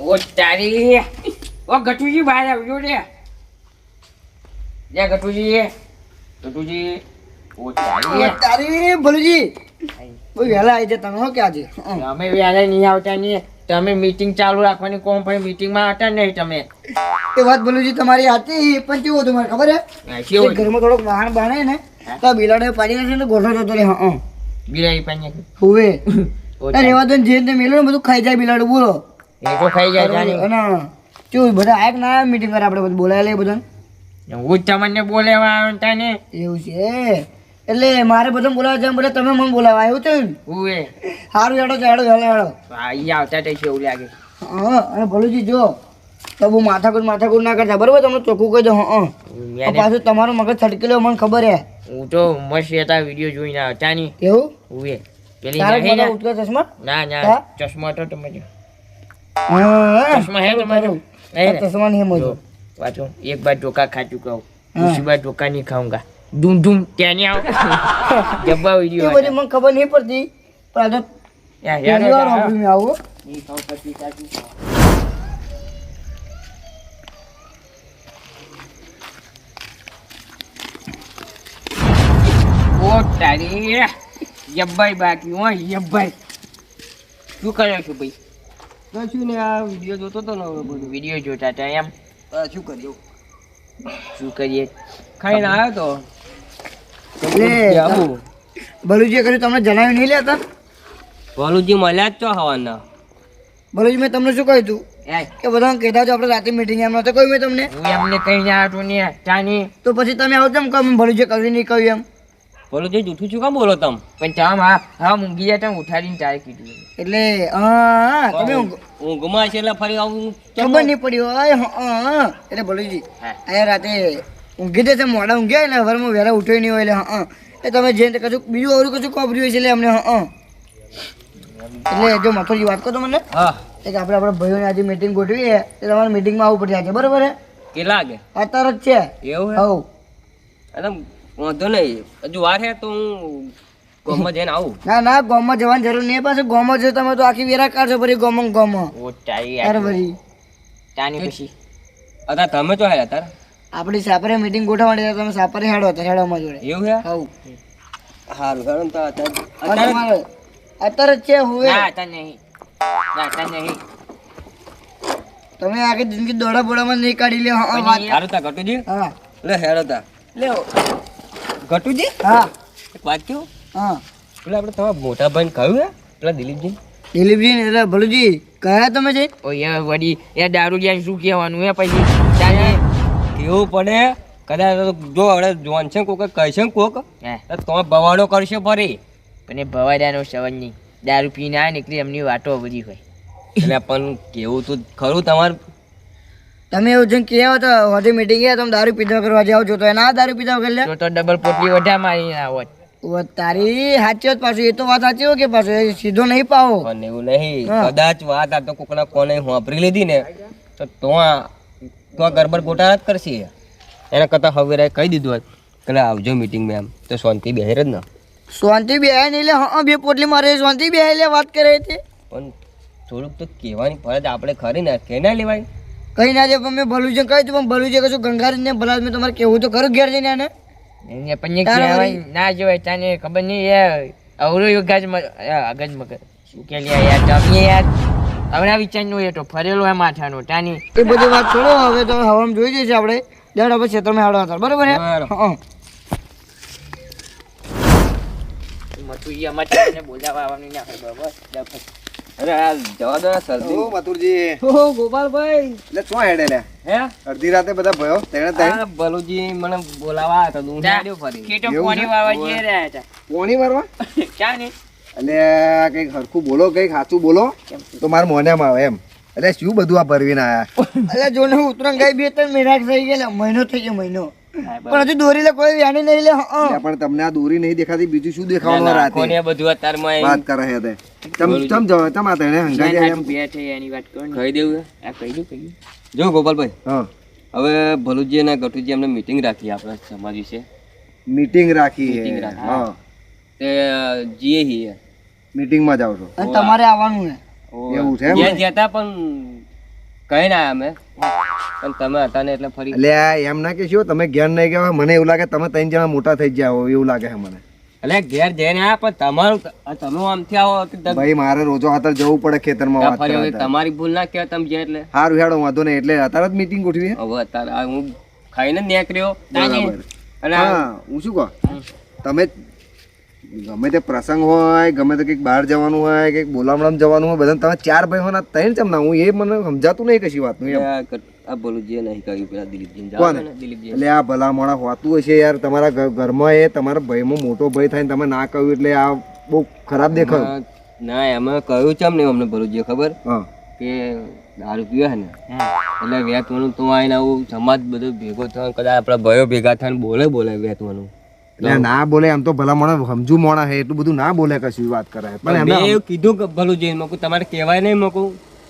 ઓ તારી. ઓ ગટુજી બહાર આવજો રે. લે ગટુજી. ગટુજી. ઓ તારી. તારી ભલુજી. બહુ વહેલા આવી જાય તમે કે આજે? હં. તમે નહીં આવતા નહીં તમે મીટિંગ ચાલુ રાખવાની કોમ પણ મીટિંગમાં હતા નહીં તમે. એ વાત ભલુજી તમારી હતી પણ કેવું હતું મને ખબર હે? ઘરમાં થોડોક વાહન બાણે ને તો બિલાડે પાડી નાખે ને ગોઠો જતો હં બિલાડી હુવે. ઓ અરે એવા તો જે મેલો ને બધું ખાઈ જાય બિલાડું બોલો એ તો ખાઈ જાય જાણી. અને કેવું બધા આયા ના મીટિંગ કરે આપણે બધું બોલાય લે બધા હું તમને બોલાવા આવ્યો તને. એવું છે એટલે મારે બધા બોલાવા જાય બધા તમે મને બોલાવા આવ્યું છે ને સારું હેડો હેડો હેડો હેડો. અહીં આવતા તે છે એવું લાગે. હા અને ભલુજી જો. તો બહુ માથાકૂટ માથાકૂટ ના કરતા બરોબર? તમને ચોખ્ખું કહી દો હા પાછું તમારું મગજ છટકેલો મને ખબર હે. હું તો મસ્ત હતા વીડિયો જોઈને આવતા નહીં એવું? હું પેલી ને? ચશ્મા? ના ના ચશ્મા તો તમે હા ચશ્મા હે તમારો નહીં ને? ચશ્મા નહીં જો, મોજો પાછું એક બાર ચોખા ખા ચુકા હું હા. दूसरी बार धोखा नहीं खाऊंगा धूम धूम क्या नहीं आओ जब्बा એ वीडियो બધી મને ખબર નહીં પડતી પણ આ તો यार यार પહેલી વાર સાંભળ્યું મેં આવું ये खाओ पपीता तू खाओ। ઓ તારી યબ્બાઈ બાકી હો યબ્બાઈ શું કર્યો છું ભાઈ શું ને આ વીડિયો જોતો હતો ને બધું. વીડિયો જોતા હતા એમ. શું કર્યું શું કરીએ? ખાઈને આવ્યો તો. બલુજી કર્યું તમને જણાવ્યું નહીં લેતા? ભલુજી મળ્યા જ છો હવાના ભલુજી મેં તમને શું કહ્યું તું એ. કે બધા કહેતા છો આપણે રાતે મીટિંગ એમ નતો કહ્યું મેં તમને. હું એમને કઈ ના હતું ને તાની તો પછી તમે આવો કેમ કહો? ભલુજી કર્યું નહીં કહ્યું એમ. ભલુજી જૂઠું છું કામ બોલો તમ? પણ તમે હા હા મૂંગી જાય તમે ઉઠાડીને ચાય કીધું એટલે હા તમે ઊંઘ- ઊંઘમાં છે એટલે ફરી આવું ખબર નહીં પડી હોય હા હા. એટલે બોલોજી. અહીંયા રાતે ઊંઘી દે છે મોડા ઊંઘ્યા એટલે હવારમાં વહેલા ઉઠ્યો નહીં હોય એટલે હા એ તમે જે કશું બીજું અવરું કશું કોપર્યું હોય છે એટલે અમને હા એટલે જો મથુરજી વાત કરો તો મને. હા. એક આપણે આપણા ભાઈઓને આજે મીટિંગ ગોઠવી છે તે તમારે મીટિંગમાં આવવું પડશે આજે બરોબર છે? કેટલા વાગે? અત્યારે જ છે. એવું હવ. અરે વાંધો નહીં. હજુ વાર હે તો હું ગોમમાં જઈને આવું. ના ના ગોમમાં જવાની જરૂર નહીં. પાછું ગોમમાં જો તમે તો આખી વેરા કાઢશો ફરી ગામમાં ગામમાં. ઓ ચાઈ અરે ફરી ચાની પછી. અત્યારે તમે તો હેલા તાર આપણી સાપરે મીટિંગ ગોઠવવાની તમે સાપરે હેડો તો હેડોમાં જોડે. એવું હે? હવ હાલ હેડો તો અત્યારે અત્યારે અત્યારે છે હવે ના તા નહીં. ના તા નહીં. તમે આખી જિંદગી દોડા બોડામાં નહીં કાઢી લે હા વાત. સારું તા ગટુજી. હા. લે હેડો તા. લેવો ગટુજી? હા. એક વાત કહું? હા. પેલા આપણે તમારા મોટા ભાઈને કહ્યું હે? પેલા દિલીપજી. દિલીપજી ને એટલે ભલુજી કયા તમે છે ઓ યાર વડી એ દારૂ લ્યા શું કહેવાનું હે પછી? કેવું પડે? કદાચ જો હવે જોન છે કોક કહે છે કોક હે. તો તમે બવાડો કરશે ફરી. પણ એ ભવાડાનો સવાલ નહીં. દારૂ પીને આ નીકળી એમની વાતો બધી હોય. એટલે પણ કેવું તો ખરું તમારે તમે એવું જેમ કહેવા તો હજી મીટિંગ ગયા તમે દારૂ પીધા કરવા જાવ છો તો એના દારૂ પીધા વગર લે. તો ડબલ પોટલી વધારે મારી આવત તારી સાચી વાત પાછું એ તો વાત સાચી હોય કે પાછું સીધો નહીં પાવો. એવું નહીં કદાચ વાત આ તો કોકના કોને વાપરી લીધી ને તો તો આ તો આ ગરબર ગોટાળા જ કરશે. એના કરતાં હવે કહી દીધું હોત કે આવજો મીટિંગમાં એમ તો શાંતિ બેહેર જ ને. શાંતિ બે નહીં એટલે હા બે પોટલી મારે શાંતિ બે એટલે વાત કરે છે. પણ થોડુંક તો કહેવાની ફરજ આપણે ખરી ને કે ના લેવાય? કઈ ના પણ મેં ભલું છે કહ્યું પણ ભલું છે કશું ગંગારી ને ભલા મેં તમારે કેવું તો ખરું ઘેર જઈને આને. ના જોવાય તને ખબર નહીં એ અવરો અગજ અગજ મગજ. શું કે લ્યા યાર તમે યાર હમણાં વિચારનું એ તો ફરેલો હે માથાનો તાની એ બધી વાત છોડો હવે તો હવામાં જોઈ જઈશું આપણે. દર આપણે ક્ષેત્રમાં હાડવા હતા બરોબર મથુજી અમારે બોલાવા આવવાનું ના હોય બરાબર? અરે આ જવા દો ને શરદી. મથુરજી. ઓહો ગોપાલભાઈ. એટલે શું હેડે લે? હે? અડધી રાતે બધા ભયો તેણે તઈ? આ બલુજી મને બોલાવા હતા હું હેડ્યો ફરી. ખેતો પાણી છે? જઈ રહ્યા હતા પોણી મારવા ક્યાં ને એટલે આ હરખું બોલો કંઈક સાચું બોલો. તો મારા મોઢામાં આવે એમ. એટલે શું બધું આ ભરવીને આયા? એટલે જો ને ઉતરણ ગઈ બે ત્રણ મહિના થઈ ગયા મહિનો થઈ ગયો મહિનો. પણ હજુ દોરી લે કોઈ વ્યાની નહીં લે હા. પણ તમને આ દોરી નહીં દેખાતી બીજું શું દેખાવાનું ના, રાતે? બધું અત્યારમાં વાત કરે છે તે ચમ ચમ જવા ચમ આ તેણે હંગાઈ જાય એમ. બે છે એની વાત કરો કહી દેવું આ કહી દઉં કહી જો ગોપાલભાઈ હા. હવે ભલુજી અને ગટુજી અમને મીટિંગ રાખી આપણે સમાજ વિશે. મીટિંગ રાખી છે રાખી. હા. તે જીએ હી મીટિંગમાં જાવ છો. અને તમારે આવવાનું હે એવું છે એમ? ત્યાં ને? ગયા તા પણ કઈ ના અમે. પણ તમે હતા ને એટલે ફરી એટલે એમ ના કે શું તમે જ્ઞાન નહીં કહેવા મને એવું લાગે તમે ત્રણ જણા મોટા થઈ ગયા હો એવું લાગે છે મને. એટલે ઘેર જઈને પણ તમારું તમે આમથી આવો ભાઈ મારે રોજો હાથર જવું પડે ખેતરમાં વાત તમારી ભૂલ ના કહેવાય તમે એટલે. સારું હેડો વાંધો નહીં એટલે અત્યારે જ મીટિંગ ગોઠવી હવે અત્યારે હું ખાઈને નીકળ્યો. અને હા હું શું કહું? તમે ગમે તે પ્રસંગ હોય ગમે તે કંઈક બહાર જવાનું હોય કંઈક બોલામણામાં જવાનું હોય બધા તમે ચાર ભાઈ હોના ત્રણ ચમ ના હું એ મને સમજાતું નહીં કશી વાતનું એમ. આ કર- આ બોલું જે નહીં કહ્યું પેલા દિલીપજી કોને? દિલીપજી. એટલે આ ભલા હોતું હશે યાર તમારા ઘરમાં એ તમારા ભાઈમાં મોટો ભાઈ થાય તમે ના કહ્યું એટલે આ બહુ ખરાબ દેખાયું. ના એમાં કહ્યું ચમ નહીં અમને ભરૂચીએ ખબર? કે દારૂ પીવે ને. એટલે વેતવાનું તો આવીને આવું સમાજ બધો ભેગો થયો કદાચ આપણા ભાઈઓ ભેગા થઈને બોલે બોલે વેતવાનું એટલે ના બોલે આમ તો ભલા મોણા સમજુ મોણા હે એટલું બધું ના બોલે કશું વાત કરે. પણ એમને એવું કીધું કે ભલું જઈને મૂકું તમારે કહેવાય નહીં મૂકું.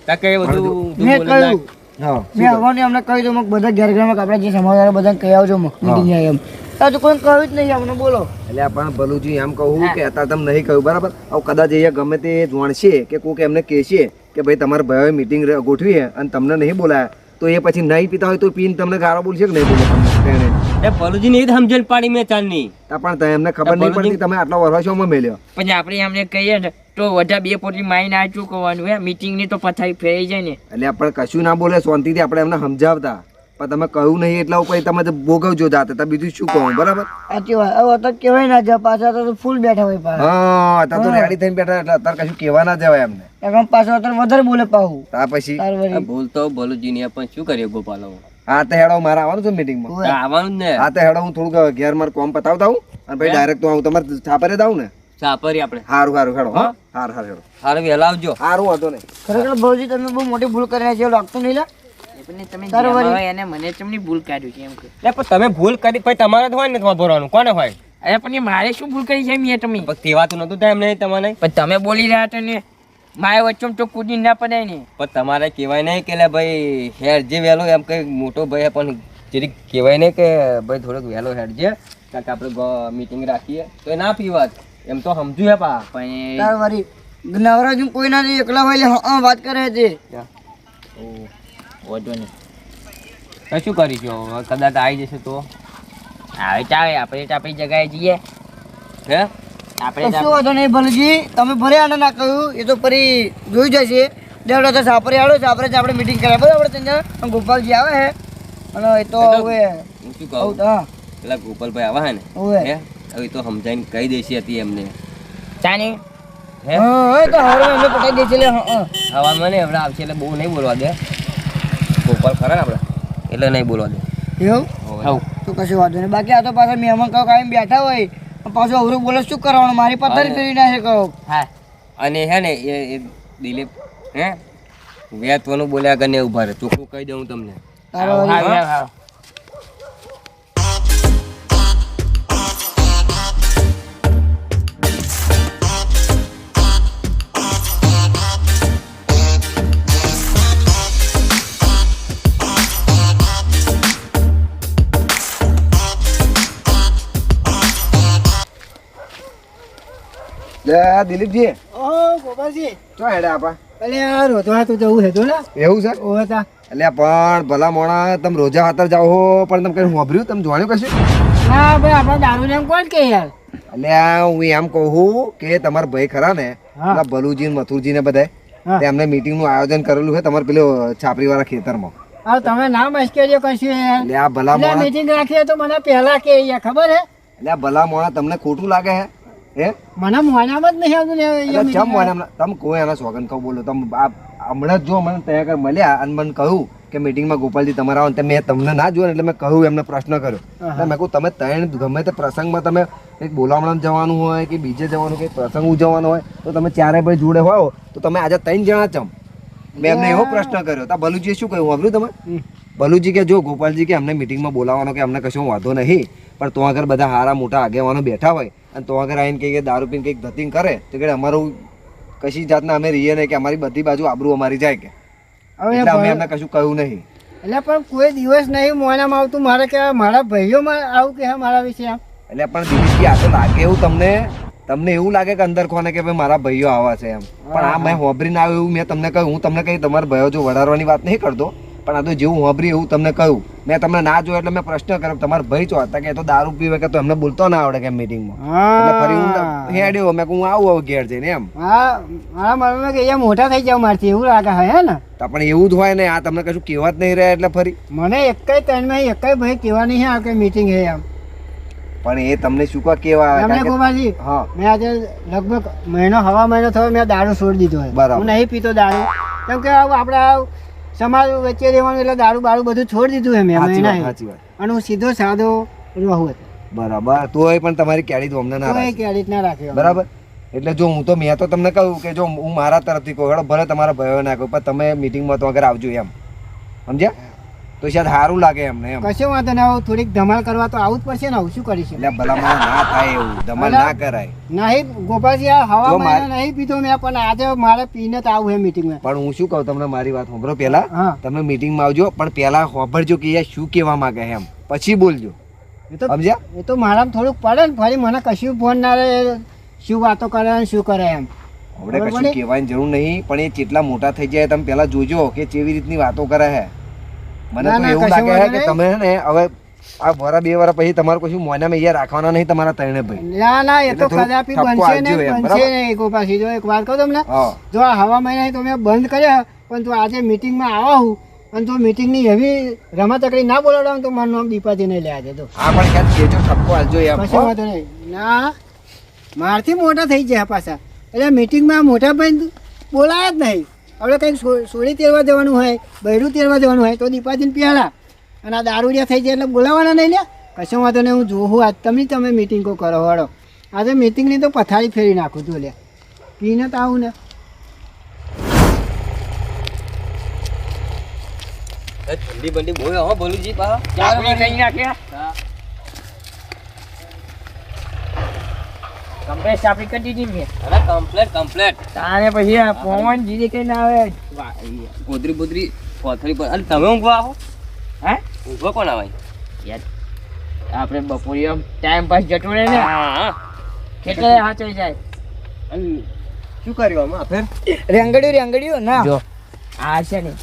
તા કે બધું મેં આવવાની અમને કહ્યું દઉં બધા ઘેર ઘરમાં આપણે જે સમાચાર બધા કહી આવજો મીટિંગ એમ. તો કોઈ કહ્યું જ નહીં અમને બોલો. એટલે પણ ભલુજી એમ કહું કે અત્યારે તમે નહીં કહ્યું બરાબર? હવે કદાચ એ ગમે તે જાણશે કે કોઈક એમને કહેશે કે ભાઈ તમારા ભાઈઓએ મીટિંગ ગોઠવી અને તમને નહીં બોલાયા. તો એ પછી નહીં પીતા હોય તો પીને તમને ગારો બોલશે કે નહીં બોલે? તમને એ ભલુજી ને સમજણ પાડી મેં ચાલની. પણ તમે એમને ખબર નહીં પડતી તમે આટલા વર્ષોમાં મેલ્યો. પછી આપણે એમને કહીએ ને તો વધારે બે પોટી માઈને આ શું હે મીટિંગની તો પથાઈ ફેરી જાય ને. એટલે આપણે કશું ના બોલે શાંતિથી આપણે એમને સમજાવતા. પણ તમે કહ્યું નહીં એટલા ઉપર તમે તો ભોગવજો જાતે. તો બીજું શું કહો બરાબર? સાચી વાત. હવે તો કહેવાય ના જાય પાછા તો ફૂલ બેઠા હોય પાછા. હા અત્યારે તો રેડી થઈને બેઠા એટલે અત્યારે કશું કહેવા ના જવાય એમને. એમ પાછો અત્યારે વધારે બોલે પાહું તા પછી? ભૂલ તો ભલુજી ને પણ શું કરીએ ગોપાલો હા તો હેડો મારે આવવાનું છે મીટિંગમાં આવવાનું ને. આ તો હેડો હું થોડુંક ઘેર મારું કોમ પતાવતા હું અને પછી ડાયરેક્ટ તો હું તમારે છાપરે જ આવું ને? છાપરી આપણે. સારું સારું હેડો હા. હાર હાર હેડો. હારે વહેલા આવજો. સારું હતો નહીં. ખરેખર ભૌજી તમે બહુ મોટી ભૂલ કરી છે લાગતું નહીં લા? તમે ભૂલ કાઢ્યું છે એમ પણ તમે ભૂલ કરી પછી તમારે હોય ને ભરવાનું. કોને હોય? અરે પણ એ મારે શું ભૂલ કરી છે મેં તમે? કહેવાતું નતું થાય એમને તમને. પણ તમે બોલી રહ્યા હતા ને મારે વચ્ચે તો કૂદી ના પડાય ને. પણ તમારે કહેવાય નહીં કે ભાઈ હેર જે વહેલો એમ કઈ મોટો ભાઈ પણ જરીક કહેવાય નહીં કે ભાઈ થોડોક વહેલો હેડજે કારણ કે આપણે મીટિંગ રાખીએ. તો ના પીવા એમ તો સમજુ હે પા. પણ વરી નવરાજ કોઈ ના નહીં, એકલા હોય હા વાત કરે છે. વધુ નહીં. શું કરીશું? હવે કદાચ આવી જશે તો? આવે ચાલે આપણે આપણી જગાએ જઈએ. હે? આપણે શું વાંધો નહીં ભલજી? તમે ભલે આને ના કહ્યું એ તો ફરી જોઈ જશે દેવડો તો સાપરે આડો સાપરે જ આપણે મીટિંગ કર્યા બરાબર ત્યાં ગોપાલજી આવે હે. અને એ તો હવે હું શું કહું? હા. પેલા ગોપાલભાઈ આવા હે ને હોવે. હવે તો સમજાઈને કહી દેશી હતી એમને. ચાની? હે? હા હા, તો હવે એમને પટાઈ દે છે એટલે હા હા. હવામાં ને હમણાં આવશે એટલે બહુ નહીં બોલવા દે. ગોપાલ ખરા ને આપણે? એટલે નહીં બોલવા દે. એવું? હોવે. તો કશું વાંધો નહીં. બાકી આ તો પાછા મહેમાન કહો કાયમ બેઠા હોય પાછું અવરું બોલે શું કરવાનું? મારી પથારી ના નાખે કહો. હા. અને હે ને એ એ દિલીપ હે? વેતવાનું બોલ્યા કરીને ઊભા રહે. ચોખ્ખું કહી દઉં તમને. તારો લે દિલીપજી. ઓ ગોપાલજી. શું હેડે આપા? અલે આ રોધવા તો જવું હતું ને? એવું છે? ઓ હતા એટલે પણ ભલા મોણા તમે રોજા હાથર જાઓ હો પણ તમે કઈ વાપર્યું તમે જોવાનું કશું? હા ભાઈ આપણા દારૂ એમ કોણ કે યાર? એટલે હું એમ કહું કે તમારા ભાઈ ખરા ને. પેલા ભલુજી ને મથુરજી ને બધા એમને મીટિંગનું આયોજન કરેલું છે તમારે પેલો છાપરી વાળા ખેતરમાં. હા તમે ના મશ્કરીઓ કશું યાર. ભલા મોણા મીટિંગ રાખીએ તો મને પહેલા કે ખબર હે? ભલા મોણા તમને ખોટું લાગે હે? હે? મને મોનામાં જ નહીં આવતું ને એ એટલે meeting ચમ મોણા તમે કોઈ એના સોગન કહું બોલો. તમે આ હમણાં જો મને ત્યાં આગળ મળ્યા અને મને કહ્યું કે મીટિંગમાં ગોપાલજી તમારા આવો મેં તમને ના જોયું એટલે મેં કહ્યું એમને પ્રશ્ન કર્યો. એટલે મેં કહું તમે ત્રણ ગમે તે પ્રસંગમાં તમે કંઈક બોલામણામાં જવાનું હોય કે બીજે જવાનું કે પ્રસંગ ઉજવવાનો હોય તો તમે ચારે ભાઈ જોડે હોય તો તમે આજે ત્રણ જણા ચમ. મેં એમને એવો પ્રશ્ન કર્યો. તા બલુજીએ શું કહ્યું? સાંભળ્યું તમે? બલુજી કે જો ગોપાલજી કે અમને મીટિંગમાં બોલાવવાનો કે અમને કશો વાંધો નહીં પણ તો આગળ બધા હારા મોટા આગેવાનો બેઠા હોય અને તો આગળ આવીને કંઈક દારૂ પીને કંઈક ધતિંગ કરે તો કે અમારું કશી જાતના અમે રહીએ નહીં કે અમારી બધી બાજુ આબરૂ અમારી જાય કે. એટલે અમે એમને કશું કહ્યું નહીં. એટલે પણ કોઈ દિવસ નહીં મોનામાં આવતું મારે કે મારા ભાઈઓમાં આવું કે મારા વિશે એટલે પણ દિલીપજી આ તો લાગે એવું તમને તમને એવું લાગે કે અંદર કોને કે ભાઈ મારા ભાઈઓ આવા છે એમ. પણ આ મેં હોબરીને આવ્યો એવું મેં તમને કહ્યું હું તમને કહી તમારા ભાઈઓ જો વડારવાની વાત નહીં કરતો. પણ આ તો જેવું વાપરી એવું તમને કહ્યું મેં તમને ના જોયું એટલે મેં પ્રશ્ન કર્યો તમારે ભાઈ ચો હતા કે તો દારૂ પીવે કે તો એમને બોલતો ના આવડે કે મીટિંગમાં ફરી હું હેડ્યો મેં હું આવું હવે ઘેર જઈને એમ. હા મારા મનમાં કે અહીંયા મોટા થઈ જાવ મારથી એવું લાગે હે ને? તો પણ એવું જ હોય ને આ તમને કશું કહેવા જ નહીં રહ્યા એટલે ફરી. મને એકેય ટાઈમમાં એકેય ભાઈ કહેવા નહીં આ કે મીટિંગ હે એમ. પણ એ તમને શું કા કેવા તમને ગોપાલજી હા. મેં આજે લગભગ મહિનો હવા મહિનો થયો મેં દારૂ છોડી દીધો બરાબર. હું નહીં પીતો દારૂ. કેમ કે આપણે સમાજ વચ્ચે રહેવાનું એટલે દારૂ બારૂ બધું છોડી દીધું એમ એમ સાચી વાત અને હું સીધો સાદો રહું હતો બરાબર તોય પણ તમારી કેડી તો અમને ના રાખે. ક્યારેક ના રાખ્યો બરાબર? એટલે જો હું તો મેં તો તમને કહ્યું કે જો હું મારા તરફથી કહું ભલે તમારા ભાઈઓ ના કહું પણ તમે મિટિંગમાં તો આગળ આવજો એમ. સમજ્યા? તો શાયદ સારું લાગે એમને એમ. કશો વાંધો ના આવું થોડીક ધમાલ કરવા તો આવું જ પડશે ને આવું શું કરીશું? એટલે ભલામણ ના થાય એવું ધમાલ ના કરાય. નહીં ગોપાલજી આ હવા મારે- નહીં પીધો મેં પણ આજે મારે પીને તો આવું હે મીટિંગમાં પણ હું શું કહું તમને મારી વાત સાંભળો પહેલા? હા. તમે મીટિંગમાં આવજો પણ પહેલા સાંભળજો કે યાર શું કહેવા માંગે એમ. પછી બોલજો. એ તો સમજ્યા? એ તો મારામાં થોડુંક પડે ને ફરી મને કશું ફોન ના રહે શું વાતો કરે ને શું કરે એમ. આપણે કશું? કહેવાની જરૂર નહીં પણ એ કેટલા મોટા થઈ જાય તમે પહેલા જોજો કે કેવી રીતની વાતો કરે છે. મને તો એવું લાગે કે તમે ને હવે આ વરા બે વરા પછી તમારે કશું મોનામાં અહીંયા રાખવાના નહીં તમારા ત્રણે ભાઈ. ના ના એ તો કદાપી બનશે નહીં બનશે બરાબર? એક પાછી જો એક વાત કહું તમને જો આ હવા મહિના તો મેં બંધ કર્યા પણ તું આજે મિટિંગમાં આવા હું અને તું મીટિંગની એવી રમાચકડી ના બોલાવડાવ તો મારું નામ દીપાજી નહીં લે આજે તો. આ પણ ક્યાંક કેજો ઠપકો આલજો એમ પછી હો. વાંધો નહીં. ના મારથી મોટા થઈ ગયા પાછા. એટલે મિટિંગમાં મોટા ભાઈ બોલાયા જ નહીં. આપણે કંઈક સો- સોળી તેરવા જવાનું હોય બૈરું તેરવા જવાનું હોય તો દીપાજીને પ્યાલા. અને આ દારૂડિયા થઈ જાય એટલે બોલાવાના નહીં ને? કશો વાંધો નહીં હું જોઉં આજ તમે તમે મિટિંગો કરો વાળો આજે મિટિંગની તો પથારી ફેરી નાખું છું લે. પીને તો આવું ને. ઠંડી બંડી બોલ્યો હો બોલુજી પા ક્યાં કઈ નાખ્યા? કમ્પ્રેસ ચાપડી કરી દીધી મેં. અરે કમ્પ્લેટ કમ્પ્લેટ તારે પછી આ પવન જીરી કઈ ના આવે ગોદરી બોદરી પોથળી પર અરે તમે ઊંઘવા આવો. હે? ઊંઘવા કોણ આવે? યાર આપણે બપોરે આમ ટાઈમ પાસ જતો રહે ને. હા. કેટલે હાચે જાય. અને શું કર્યું આમાં? ફેર? રેંગડ્યું રેંગડ્યું? ના. જો. આ છે ને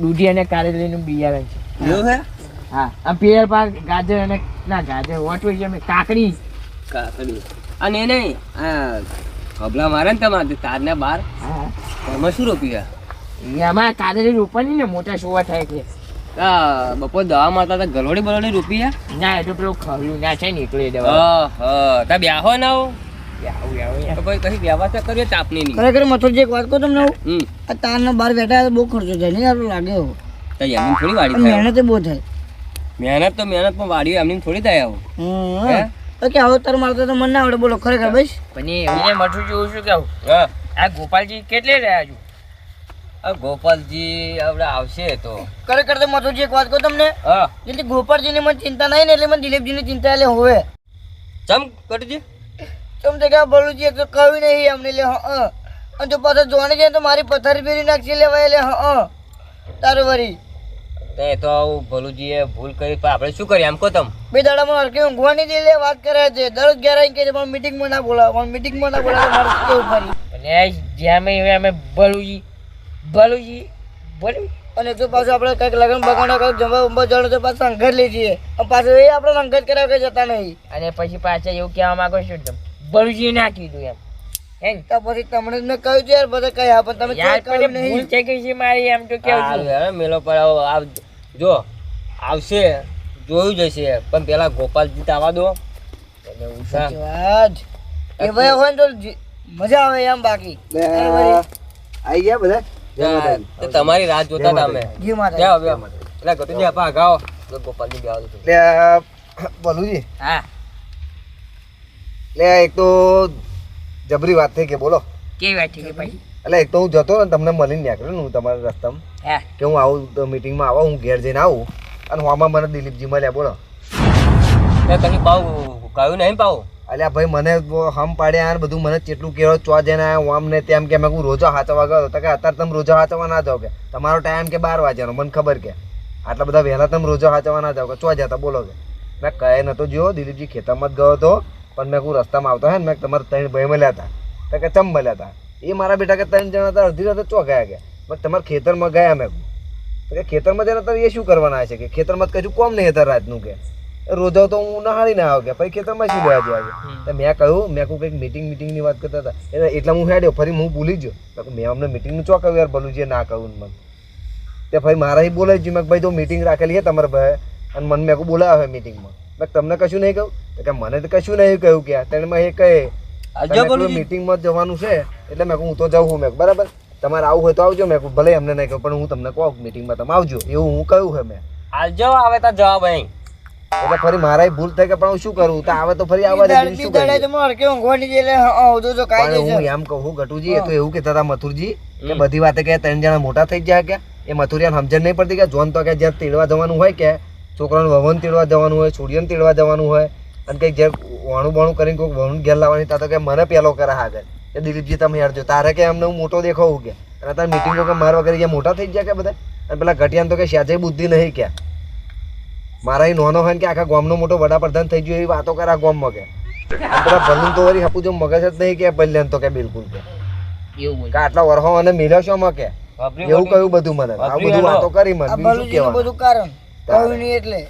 દૂધી અને કારેલીનું બિયારણ છે. એવું છે હા. આ પિયર પાક ગાજર અને ના ગાજર વોટ હોય છે અમે કાકડી. કાકડી. અને એ નહીં આ હબલા મારે ને તમારે તારના બાર. હા. એમાં શું રોપી એમાં તારે રોપવાની ને મોટા સોવા થાય છે. બપોર દવા મારતા હતા ગલોડી બલોડી રૂપિયા ના એ તો પેલું ખવલું ના છે નીકળી દેવા. હા તા બ્યાહો ના હો ખરેખર મથુરજી એક વાત કહું તમને આ તારના બહાર બેઠા તો બહુ ખર્ચો થાય નહીં સારું લાગે થોડી વાડી મહેનત બહુ થાય. મહેનત તો મહેનત પણ વાડી એમની થોડી થાય આવું. કે આવો તાર મારતો તો મને ના આવડે બોલો ખરેખર ભાઈ પણ એને મઠું જોઉં શું કે હા. આ ગોપાલજી કેટલે રહ્યા છું? આ ગોપાલજી હવે આવશે તો. ખરેખર તો મથુરજી એક વાત કહું તમને? હા. એટલે ગોપાળજીની મને ચિંતા નહીં ને એટલે મને દિલીપજીની ચિંતા એટલે હોવે. ચમ કટજી? ચમ તો કે બલુજી એક તો કહ્યું નહીં અમને લે હા અને જો પાછો જોવાની જાય તો મારી પથારી ફેરી નાખશે લેવાય એટલે હા. તારું વરી. તે તો આવું ભલુજીએ ભૂલ કરી પણ આપણે શું કરીએ? આમ કહો તમ. બે દાડામાં હરકી ઊંઘવાની દિલે વાત કરે છે. દરરોજ કહે છે પણ મીટિંગમાં ના બોલાવ પણ મીટિંગમાં ના બોલાવ મારે શું કેવું ફરી? અને જ્યાં અમે અમે ભલુજી ભલુજી બોલ્યું અને જો પાછું આપણે કંઈક લગ્ન બગાડો કંઈક જમવા ઉંબા જવાનું તો પાછું અંગત લઈ જઈએ. અને પાછું એ આપણે અંગત કર્યા વગર જતા નહીં. અને પછી પાછા એવું કહેવા માંગો છો તમે? બલુજી ના કીધું એમ. હે તો પછી તમને મેં કહ્યું છે યાર બધા કહ્યા પણ તમે યાર ક્યાંય કહ્યું મને ભૂલ થઈ ગઈ છે મારી એમ તો કેવું મેલો પર આવ. જો આવશે જોયું જશે પણ પેલા ગોપાલજી આવવા દો. એટલે ઉષા. એ ભાઈ હોય તો મજા આવે એમ બાકી. આવી ગયા બધા? તમારી રાહ જોતા હતા અમે એટલે ગતુજી આપા આગાઓ. ગોપાલજી બે એટલે આ, હા. એટલે એક તો જબરી વાત થઈ કે બોલો. કેવી વાત થઈ પછી એટલે એક તો હું જતો ને તમને મળીને નીકળ્યો હું તમારા રસ્તામાં. કે હું આવું તો મીટિંગમાં આવો હું ઘેર જઈને આવું. અને આમાં મને દિલીપજી મળ્યા બોલો. કઈ પાવ કહ્યું નહીં પાવ? અલ્યા ભાઈ મને હમ પાડ્યા અને બધું મને કેટલું કહેવો ચો જઈને આવ્યા આમ ને તેમ કે મેં કહું રોજો હાચવા ગયો તો કે અત્યારે તમે રોજો હાચવા ના જાઓ કે. તમારો ટાઈમ કે બાર વાગ્યાનો મને ખબર કે. આટલા બધા વહેલા તમે રોજો હાચવા ના જાઓ કે. ચો જતા બોલો કે. મેં કહે નતો જોયો દિલીપજી ખેતરમાં જ ગયો હતો પણ મેં કહું રસ્તામાં આવતો હે ને મેં તમારા ત્રણ ભાઈ મળ્યા હતા. તો કે ચમ મળ્યા હતા? એ મારા બેટા કે ત્રણ જણા હતા અડધી રાતે ચો ગયા ગયા. પણ તમારા ખેતરમાં ગયા મેં કે ખેતરમાં જઈને અત્યારે એ શું કરવાના છે કે ખેતરમાં કશું કોમ નહીં હતા રાતનું કે. રોજો તો હું નહાળી ના આવ ગયા પછી ખેતરમાં શું લેવા જવા તો મેં કહ્યું મેં કહું કંઈક મીટિંગ મીટિંગની વાત કરતા હતા. એટલે એટલા હું હેડ્યો ફરી હું ભૂલી ગયો. મેં અમને મીટિંગનું ચો કહ્યું યાર ભલું છે ના કહું મને. તે ભાઈ મારા અહીં બોલાવી છે મેં ભાઈ તો મીટિંગ રાખેલી છે તમારા ભાઈ. અને મને મેં કહું બોલાવે મીટિંગમાં મેં તમને કશું નહીં કહ્યું? તો કે મને તો કશું નહીં કહ્યું કે તેમાં એ કહે મીટિંગમાં જવાનું છે એટલે મેં હું તો જાઉં છું મેં. બરાબર? તમારે આવું હોય તો આવજો મેં ભલે. એમને નહીં કહું પણ હું તમને કહું મીટિંગમાં તમે આવજો. એવું હું કહ્યું છે મેં. આવજો આવે તો જવાબ અહીં. એટલે ફરી મારા ભૂલ થાય કે પણ હું શું કરું? તો આવે તો ફરી આવવા દે શું પણ હું એમ કહું ગટુજી એ તો એવું કહેતા હતા મથુરજી કે બધી વાતે કે ત્રણ જણા મોટા થઈ ગયા કે એ મથુરિયાને સમજણ નહીં પડતી કે જોન તો કે જ્યાં તેડવા જવાનું હોય કે છોકરાનું વવન તેડવા જવાનું હોય છોડીઓને તેડવા જવાનું હોય અને કંઈક જે વાણું બાણું કરીને કોઈક વણું ઘેર લાવવાની તા તો કે મને પેલો કરે આગળ કે દિલીપજી તમે હેડજો. તારે કે એમને હું મોટો દેખાવું કે? અને તારે મિટિંગો કે માર વગર ગયા મોટા થઈ ગયા કે બધા? અને પેલા ઘટિયાને તો કે શાજે બુદ્ધિ નહીં કે. મારા એ નોનો હોય ને કે આખા ગામનો મોટો વડાપ્રધાન થઈ ગયો એવી વાતો કરે આ ગામમાં કે. પેલા ભલું તો વળી હપું જો મગજ જ નહીં કે ભલ્યાન તો કે બિલકુલ કે. એવું કે આટલા વર્ષો મને મિલ્યો છો મકે કે? એવું કહ્યું બધું મને. આ બધું વાતો કરી મને. બીજું કેવા બધું કારણ. કહ્યું નહીં એટલે.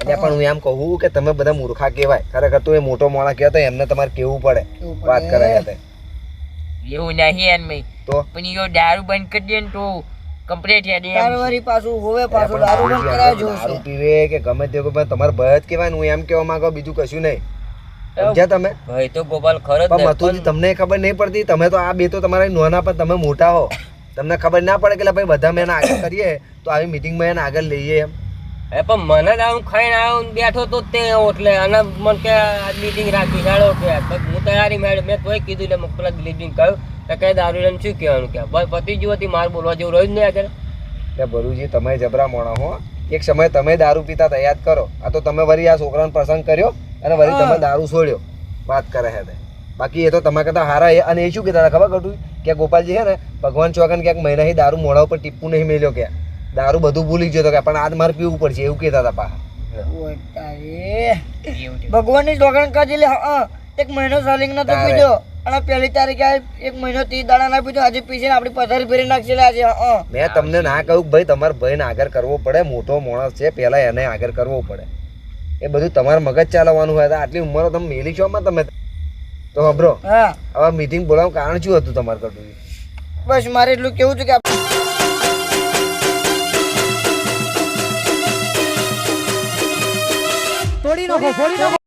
એટલે પણ હું એમ કહું કે તમે બધા મૂર્ખા કહેવાય. ખરેખર તો એ મોટો મોણા કહેતો એમને તમારે કેવું પડે? વાત કરે એવું નહીં એમ મેં તો? પણ યો દારૂ બંધ કરી દે ને તો કમ્પ્લીટ યાર કારવારી પાછું હોવે પાછું દારૂ બંધ કરાવ જો દારૂ પીવે કે ગમે તે કોઈ પણ તમારે ભય જ કહેવાય હું એમ કહેવા માંગો બીજું કશું નહીં. સમજ્યા તમે? ભાઈ તો ગોપાલ ખરો પણ મથુજી તમને ખબર નહીં પડતી તમે તો આ બે તો તમારા નોના પણ તમે મોટા હો. તમને ખબર ના પડે કે ભાઈ બધા મેં એને આગળ કરીએ તો આવી મિટિંગમાં એને આગળ લઈએ એમ. એ પણ મને જ આવું ખાઈને આવ્યો બેઠો તો તે એટલે અને મને કે મીટિંગ રાખી હેડો કે તો હું તૈયારી મેળવી મેં તોય કીધું એટલે પેલા દિલીપજી કહ્યું કે કઈ દારૂ લઈને શું કહેવાનું કે ભાઈ પતી ગયું હતી માર બોલવા જેવું રહ્યું જ નહીં આગળ એટલે ભરુજી તમે જબરા મોણા હો. એક સમય તમે દારૂ પીતા તૈયાર યાદ કરો. આ તો તમે વરી આ છોકરાનો પ્રસંગ કર્યો અને વરી તમે દારૂ છોડ્યો. વાત કરે હે તે. બાકી એ તો તમે કરતા હારા એ અને એ શું કહેતા ખબર કટું કે ગોપાલજી હે ને ભગવાન ચોકન ક્યાંક મહિનાથી દારૂ મોઢા ઉપર ટીપું નહીં મેલ્યો કે દારૂ બધું ભૂલી ગયો તો કે પણ આજ મારે પીવું પડશે એવું કહેતા હતા પાછા. એવું ભગવાનની જોગણ કાઢી લે હા એક મહિનો સાલિંગ નતો. પીધો. અને પહેલી તારીખે એક મહિનો ત્રીસ દાડા ના પીધો. આજે પીશે ને આપણી પથારી ફેરી નાખશે લે આજે હા મેં તમને ના કહ્યું કે ભાઈ તમારે ભાઈને આગળ કરવો પડે મોટો માણસ છે પહેલા એને આગળ કરવો પડે. એ બધું તમારે મગજ ચાલવાનું હોય તો આટલી ઉંમરો તમે મેલી છો માં તમે? તો હબરો હા. હવે મીટિંગ બોલાવવાનું કારણ શું હતું તમારે કરતું? બસ મારે એટલું કેવું છે કે તોડી નાખો ફોડી નાખો